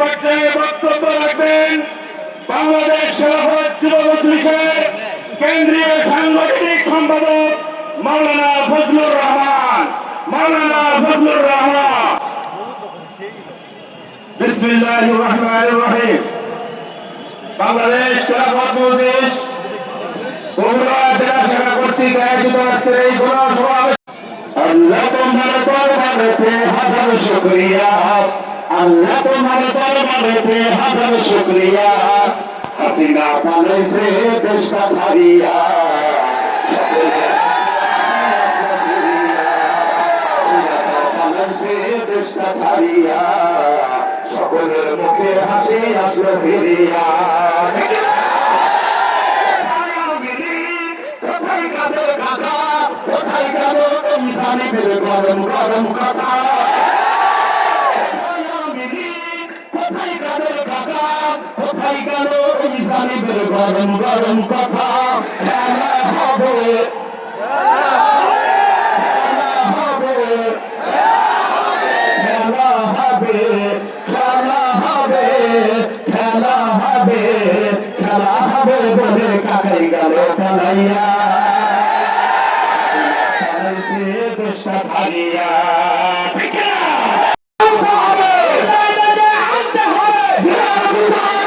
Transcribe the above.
পর্যায়ে বক্তব্য রাখবেন বাংলাদেশ খেলাফত যুব মজলিসের কেন্দ্রীয় সাংগঠনিক সম্পাদক মাওলানা ফজলুর রহমান। মাওলানা ফজলুর রহমান। বাংলাদেশ খেলাফত মজলিস হাজার শুকরিয়া। আল্লাহ তোমার দরবারেতে হাজার শুকরিয়া। হাসিনা পালাইছে দেশটা ছাড়িয়া। সকলের মুখে হাসি আসলো ফিরিয়া। কোথায় গেল গরম গরম কথা? কোথায় কাদের কথা কোথায় গেল ইনসানিদের গরম গরম কথা? খেলা হবে। খেলা হবে। খেলা হবে। খেলা হবে। খেলা হবে খেলা হবে বলে কাকাই গেল পালাইয়া দেশটা ছাড়িয়া Thank you.